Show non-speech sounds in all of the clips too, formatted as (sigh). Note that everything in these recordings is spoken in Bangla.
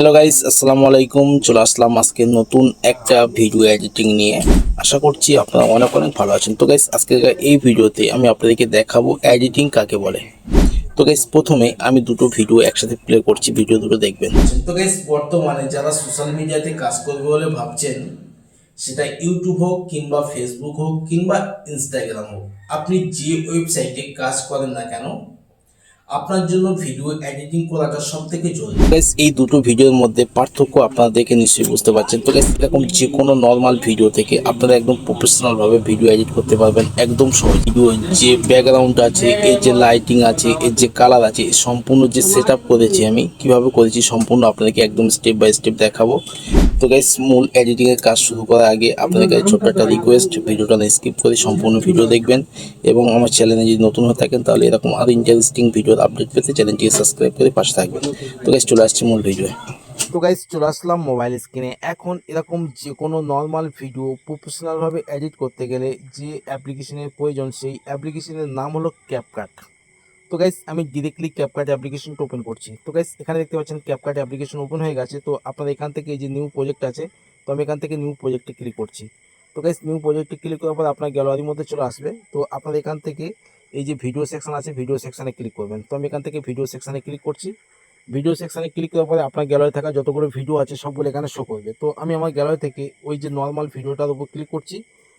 হ্যালো গাইস আসসালামু আলাইকুম। চলে আসলাম আজকে নতুন একটা ভিডিও এডিটিং নিয়ে। আশা করছি আপনারা অনেক অনেক ভালো আছেন। তো গাইস আজকে এই ভিডিওতে আমি আপনাদেরকে দেখাবো এডিটিং কাকে বলে। তো গাইস প্রথমে আমি দুটো ভিডিও একসাথে প্লে করছি। ভিডিও দুটো দেখবেন। তো গাইস বর্তমানে যারা সোশ্যাল মিডিয়াতে কাজ করবে বলে ভাবছেন, সেটা ইউটিউব হোক কিংবা ফেসবুক হোক কিংবা ইনস্টাগ্রাম হোক, আপনি যে ওয়েবসাইটে কাজ করেন না কেন আপনার জন্য ভিডিও এডিটিং করাটা সব থেকে জরুরি এই দুটো ভিডিওর মধ্যে পার্থক্য আপনারা দেখে নিশ্চয়ই বুঝতে পারছেন। তো এরকম যে কোনো নর্মাল ভিডিও থেকে আপনারা একদম প্রফেশনাল ভাবে ভিডিও এডিট করতে পারবেন। একদম সহজ ভিডিও যে ব্যাকগ্রাউন্ড আছে, এর যে লাইটিং আছে, এর যে কালার আছে সম্পূর্ণ যে সেট করেছি আমি, কীভাবে করেছি সম্পূর্ণ আপনাদেরকে একদম স্টেপ বাই স্টেপ দেখাবো। তো গাইস মূল এডিটিং এর কাজ শুরু করার আগে আপনাদের কাছে ছোট্ট একটা রিকোয়েস্ট ভিডিওটা স্কিপ করে সম্পূর্ণ ভিডিও দেখবেন এবং আমার চ্যানেলে যদি নতুন হয়ে থাকেন তাহলে এরকম আরও ইন্টারেস্টিং ভিডিওর আপডেট পেতে চ্যানেলটিকে সাবস্ক্রাইব করে পাশে থাকবেন। তো গাইস চলে আসছি মূল ভিডিও তো গাইস চলে আসলাম মোবাইল স্ক্রিনে এখন এরকম যে কোনো নর্মাল ভিডিও প্রফেশনালভাবে এডিট করতে গেলে যে অ্যাপ্লিকেশনের প্রয়োজন, সেই অ্যাপ্লিকেশনের নাম হলো ক্যাপকাট তো গাইস আমি ডিরেক্টলি ক্যাপকাট অ্যাপ্লিকেশনটা ওপেন করছি। তো গাইস এখানে দেখতে পাচ্ছেন ক্যাপকাট অ্যাপ্লিকেশন ওপেন হয়ে গেছে। তো আপনারা এখান থেকে এই যে নিউ প্রজেক্ট আছে, তো আমি এখান থেকে নিউ প্রজেক্টে ক্লিক করছি। তো গাইস নিউ প্রজেক্টে ক্লিক করার পর আপনার গ্যালারির মধ্যে চলে আসবে। তো আপনারা এখান থেকে এই যে ভিডিও সেকশন আছে ভিডিও সেকশনে ক্লিক করবেন। তো আমি এখান থেকে ভিডিও সেকশনে ক্লিক করছি। ভিডিও সেকশনে ক্লিক করার পরে আপনার গ্যালারি থাকা যতগুলো ভিডিও আছে, সবগুলো এখানে শো করবে। তো আমি আমার গ্যালারি থেকে ওই যে নর্মাল ভিডিওটার উপর ক্লিক করছি।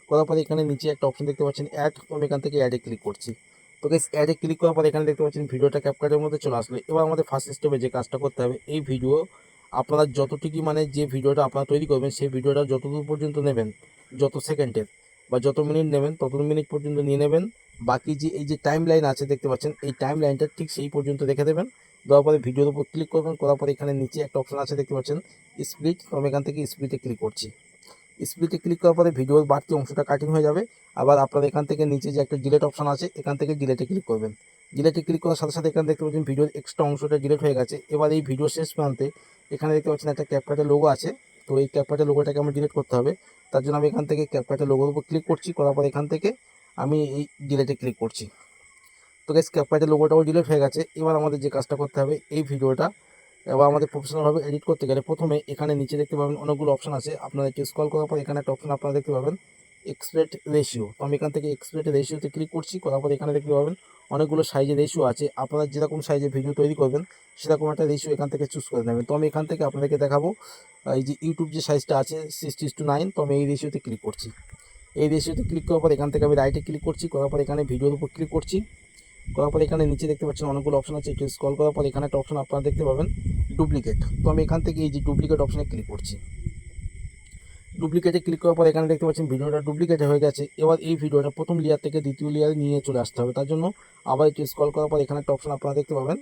করার পরে এখানে নিচে একটা অপশন দেখতে পাচ্ছেন অ্যাড তো আমি এখান থেকে অ্যাডে ক্লিক করছি। তো গাইস অ্যাডে ক্লিক করার পরে এখানে দেখতে পাচ্ছেন ভিডিওটা ক্যাপকাটের মধ্যে চলে আসলো। এবার আমাদের ফার্স্ট স্টেপে যে কাজটা করতে হবে, এই ভিডিও আপনারা যতটুকু মানে যে ভিডিওটা আপনারা তৈরি করবেন, সেই ভিডিওটা যতদূর পর্যন্ত নেবেন, যত সেকেন্ডের বা যত মিনিট নেবেন তত মিনিট পর্যন্ত নিয়ে নেবেন। বাকি যে এই যে টাইম লাইন আছে দেখতে পাচ্ছেন, এই টাইম লাইনটা ঠিক সেই পর্যন্ত রেখে দেবেন। দেওয়ার পরে ভিডিওর উপর ক্লিক করবেন, করার পরে এখানে নিচে একটা অপশন আছে দেখতে পাচ্ছেন স্প্লিট আমি এখান থেকে স্প্লিটে ক্লিক করছি। স্প্লিটে ক্লিক করার পরে ভিডিওর বাড়তি অংশটা কাটিং হয়ে যাবে। আবার আপনার এখান থেকে নিচে যে একটা ডিলেট অপশন আছে, এখান থেকে ডিলেটে ক্লিক করবেন। ডিলেটে ক্লিক করার সাথে সাথে এখানে দেখতে পাচ্ছেন ভিডিওর এক্সট্রা অংশটা ডিলেট হয়ে গেছে। এবার এই ভিডিও শেষ প্রান্তে এখানে দেখতে পাচ্ছেন একটা ক্যাপকাটের লোগো আছে। তো এই ক্যাপকাটের লোগোটাকে আমার ডিলেট করতে হবে। তার জন্য আমি এখান থেকে ক্যাপকাটের লোগোর উপর ক্লিক করছি। করার পর এখান থেকে আমি এই ডিলেটে ক্লিক করছি। তো গাইস ক্যাপকাটের লোগোটাও ডিলেট হয়ে গেছে। এবার আমাদের যে কাজটা করতে হবে, এই ভিডিওটা এবার আমাদের প্রফেশনালভাবে এডিট করতে গেলে প্রথমে এখানে নিচে দেখতে পাবেন অনেকগুলো অপশন আছে। আপনারা একটু স্ক্রল করার পর এখানে একটা অপশন আপনারা দেখতে পাবেন এক্সপ্রেট রেশিও তো আমি এখান থেকে এক্সপ্রেট রেশিওতে ক্লিক করছি, করার পর এখানে দেখতে পাবেন অনেকগুলো সাইজের রেশিও আছে। আপনারা যেরকম সাইজের ভিডিও তৈরি করবেন, সেরকম একটা রেশিও এখান থেকে চুজ করে নেবেন। তো আমি এখান থেকে আপনাদেরকে দেখাবো এই যে ইউটিউব যে সাইজটা আছে সিক্সটি টু নাইন তো আমি এই রেশিওতে ক্লিক করছি। এই রেশিওতে ক্লিক করার পর এখান থেকে আমি রাইটে ক্লিক করছি, করার পর এখানে ভিডিওর উপর ক্লিক করছি। করার পর এখানে নিচে দেখতে পাচ্ছেন অনেকগুলো অপশন আছে। একটু স্ক্রল করার পর এখানে একটা অপশন আপনারা দেখতে পাবেন ডুপ্লিকেট তো আমি এখান থেকে এই যে ডুপ্লিকেট অপশনে ক্লিক করছি। ডুপ্লিকেটে ক্লিক করার পর এখানে দেখতে পাচ্ছেন ভিডিওটা ডুপ্লিকেট হয়ে গেছে। এবার এই ভিডিওটা প্রথম লেয়ার থেকে দ্বিতীয় লেয়ারে নিয়ে চলে আসতে হবে। তার জন্য আবার একটু স্ক্রল করার পর এখানে একটা অপশন আপনারা দেখতে পাবেন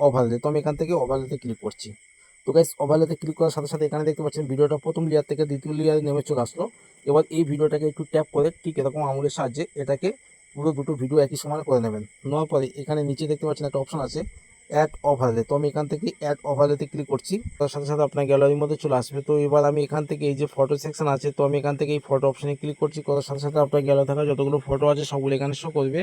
ওভারলে তো আমি এখান থেকে ওভারলেতে ক্লিক করছি। তো গাইস ওভারলেতে ক্লিক করার সাথে সাথে এখানে দেখতে পাচ্ছেন ভিডিওটা প্রথম লেয়ার থেকে দ্বিতীয় লেয়ারে নেমে চলে আসলো। এবার এই ভিডিওটাকে একটু ট্যাপ করে ঠিক এরকম আঙুলের সাহায্যে এটাকে পুরো দুটো ভিডিও একই সময় করে নেবেন। নেওয়ার পরে এখানে নিচে দেখতে পাচ্ছেন একটা অপশন আছে অ্যাড ওভারলে তো আমি এখান থেকে অ্যাড ওভারলেতে ক্লিক করছি। তার সাথে সাথে আপনার গ্যালারির মধ্যে চলে আসবে। তো এবার আমি এখান থেকে এই যে ফটো সেকশন আছে, তো আমি এখান থেকে এই ফটো অপশানে ক্লিক করছি। করার সাথে সাথে আপনার গ্যালারি থাকা যতগুলো ফটো আছে, সবগুলো এখানে শো করবে।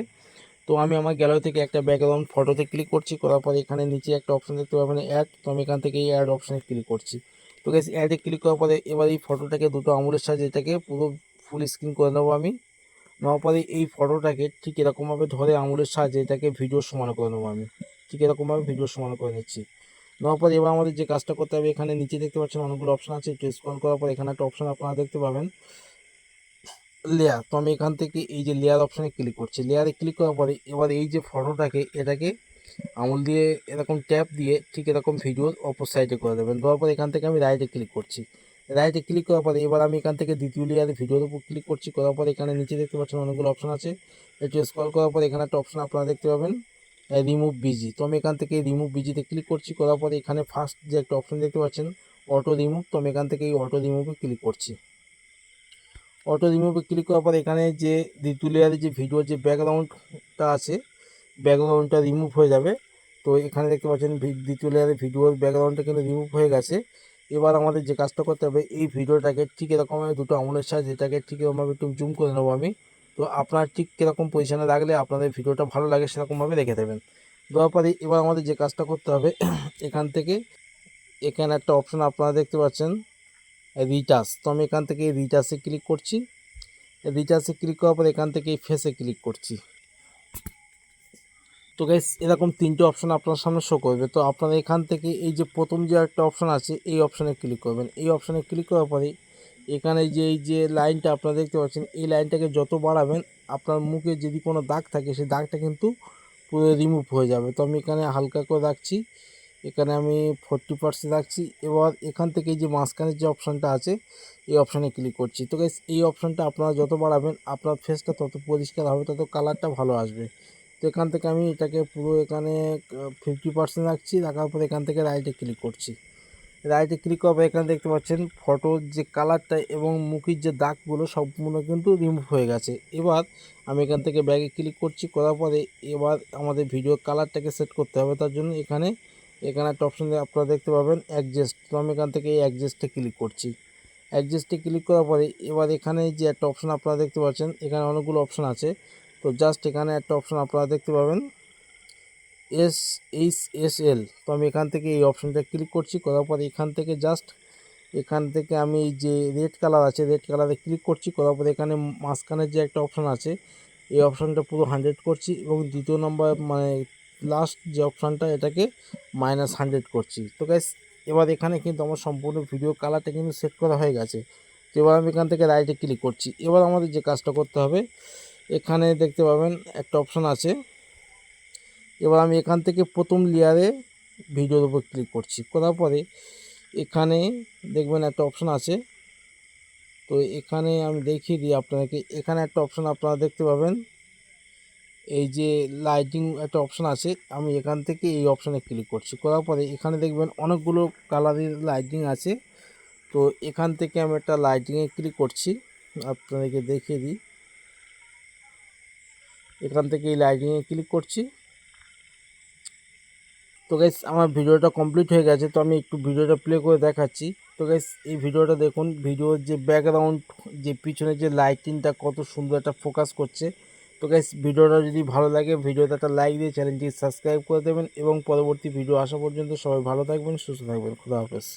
তো আমি আমার গ্যালারি থেকে একটা ব্যাকগ্রাউন্ড ফটোতে ক্লিক করছি। করার পরে এখানে নিচে একটা অপশন দেখতে পাবেন অ্যাড তো আমি এখান থেকে এই অ্যাড অপশানে ক্লিক করছি। তো গেছে অ্যাডে ক্লিক করার পরে এবার এই ফটোটাকে দুটো আঙুলের সাহায্যে এটাকে পুরো ফুল স্ক্রিন করে নেব আমি। নেওয়ার পরে এই ফটোটাকে ঠিক এরকমভাবে ধরে আঙুলের সাহায্যে এটাকে ভিডিও সমান করে নেব আমি। ঠিক এরকমভাবে ভিডিও সমান করে নিচ্ছি। নেওয়ার এবার আমাদের যে কাজটা করতে হবে, এখানে নিচে দেখতে পাচ্ছেন অনেকগুলো অপশান আছে, একটু স্ক্রল করার পর এখানে একটা অপশান আপনারা দেখতে পাবেন। লেয়ার তো আমি এখান থেকে এই যে লেয়ার অপশানে ক্লিক করছি। লেয়ারে ক্লিক করার পরে এবার এই যে ফটোটাকে, এটাকে আঙুল দিয়ে এরকম ট্যাপ দিয়ে ঠিক এরকম ভিডিওর অপর সাইডে করে দেবেন। দেওয়ার পর এখান থেকে আমি রাইটে ক্লিক করছি। রাইটে ক্লিক করার পরে এবার আমি এখান থেকে দ্বিতীয় লেয়ারে ভিডিওর উপর ক্লিক করছি, করার পরে এখানে নিচে দেখতে পাচ্ছেন অনেকগুলো অপশন আছে। একটু স্ক্রল করার পরে এখানে একটা অপশন আপনারা দেখতে পাবেন রিমুভ বিজি তো আমি এখান থেকে রিমুভ বিজিতে ক্লিক করছি, করার পরে এখানে ফার্স্ট যে একটা অপশন দেখতে পাচ্ছেন অটো রিমুভ তো আমি এখান থেকে এই অটো রিমুভে ক্লিক করছি। অটো রিমুভে ক্লিক করার পর এখানে যে দ্বিতীয় লেয়ারে যে ভিডিওর যে ব্যাকগ্রাউন্ডটা আছে ব্যাকগ্রাউন্ডটা রিমুভ হয়ে যাবে। তো এখানে দেখতে পাচ্ছেন, দ্বিতীয় লেয়ারে ভিডিওর ব্যাকগ্রাউন্ডটা কিন্তু রিমুভ হয়ে গেছে। এবার আমাদের যে কাজটা করতে হবে, এই ভিডিওটাকে ঠিক এরকমভাবে দুটো আঙুলের সাহায্যে এটাকে ঠিক এরকমভাবে একটু জুম করে নেব আমি। তো আপনার ঠিক কীরকম পজিশনে রাখলে আপনাদের ভিডিওটা ভালো লাগে সেরকমভাবে রেখে দেবেন। দেওয়ার পরে এবার আমাদের যে কাজটা করতে হবে, (clears throat) এখান থেকে এখানে একটা অপশন আপনারা দেখতে পাচ্ছেন রিচার্জ তো আমি এখান থেকে রিচার্জে ক্লিক করছি। রিচার্জে ক্লিক করার পর এখান থেকে ফেসে ক্লিক করছি। তো গাইস এরকম তিনটে অপশন আপনার সামনে শো করবে। তো আপনারা এখান থেকে এই যে প্রথম যে একটা অপশন আছে, এই অপশানে ক্লিক করবেন। এই অপশানে ক্লিক করার পরে এখানে যে, এই যে লাইনটা আপনারা দেখতে পাচ্ছেন, এই লাইনটাকে যত বাড়াবেন, আপনার মুখে যদি কোনো দাগ থাকে, সেই দাগটা কিন্তু পুরো রিমুভ হয়ে যাবে। তো আমি এখানে হালকা করে রাখছি। এখানে আমি ফোরটি পার্সেন্ট রাখছি। এবার এখান থেকে যে মাঝখানের যে অপশানটা আছে, এই অপশানে ক্লিক করছি। তো গাইস এই অপশানটা আপনারা যত বাড়াবেন, আপনার ফেসটা তত পরিষ্কার হবে, তত কালারটা ভালো আসবে। তো এখান থেকে আমি এটাকে পুরো এখানে ফিফটি পার্সেন্ট রাখছি। রাখার পর এখান থেকে রাইটে ক্লিক করছি। রাইটে ক্লিক করার পর এখানে দেখতে পাচ্ছেন ফটোর যে কালারটা এবং মুখের যে দাগগুলো সম্পূর্ণ কিন্তু রিমুভ হয়ে গেছে। এবার আমি এখান থেকে ব্যাগে ক্লিক করছি। করার পরে এবার আমাদের ভিডিও কালারটাকে সেট করতে হবে। তার জন্য এখানে এখানে একটা অপশন আপনারা দেখতে পাবেন অ্যাডজাস্ট তো আমি এখান থেকে এই অ্যাডজাস্টে ক্লিক করছি। অ্যাডজাস্টে ক্লিক করার পরে এবার এখানে যে একটা অপশন আপনারা দেখতে পাচ্ছেন, এখানে অনেকগুলো অপশন আছে। তো জাস্ট এখানে একটা অপশন আপনারা দেখতে পাবেন। এস এইচ এস এল তো আমি এখান থেকে এই অপশনটা ক্লিক করছি, করার পরে এখান থেকে জাস্ট এখান থেকে আমি যে রেড কালার আছে রেড কালারে ক্লিক করছি, করার পরে এখানে মাঝখানে যে একটা অপশন আছে, এই অপশনটা পুরো হান্ড্রেড করছি এবং দ্বিতীয় নম্বর মানে লাস্ট যে অপশানটা এটাকে মাইনাস হান্ড্রেড করছি। তো গ্যাস এবার এখানে কিন্তু আমার সম্পূর্ণ ভিডিও কালারটা কিন্তু সেট করা হয়ে গেছে। তো এবার আমি এখান থেকে রাইটে ক্লিক করছি। এবার আমাদের যে কাজটা করতে হবে এখানে দেখতে পাবেন একটা অপশান আছে। এবার আমি এখান থেকে প্রথম লেয়ারে ভিডিওর উপর ক্লিক করছি। করার পরে এখানে দেখবেন একটা অপশান আছে। তো এখানে আমি দেখিয়ে দিই আপনাদেরকে এখানে একটা অপশান আপনারা দেখতে পাবেন। এই যে লাইটিং একটা অপশান আছে, আমি এখান থেকে এই অপশানে ক্লিক করছি। করার পরে এখানে দেখবেন অনেকগুলো কালারের লাইটিং আছে। তো এখান থেকে আমি একটা লাইটিংয়ে ক্লিক করছি। আপনাদেরকে দেখিয়ে দিই। এখান থেকে এই লাইটিংয়ে ক্লিক করছি। তো গাইস আমার ভিডিওটা কমপ্লিট হয়ে গেছে, তো আমি একটু ভিডিওটা প্লে করে দেখাচ্ছি। তো গাইস এই ভিডিওটা দেখুন ভিডিওর যে ব্যাকগ্রাউন্ড যে পিছনে যে লাইটিংটা কত সুন্দর একটা ফোকাস করছে। তো গাইস ভিডিওটা যদি ভালো লাগে, ভিডিওতে একটা লাইক দিয়ে চ্যানেলটি সাবস্ক্রাইব করে দেবেন এবং পরবর্তী ভিডিও আসা পর্যন্ত সবাই ভালো থাকবেন, সুস্থ থাকবেন, খুদা হাফেজ।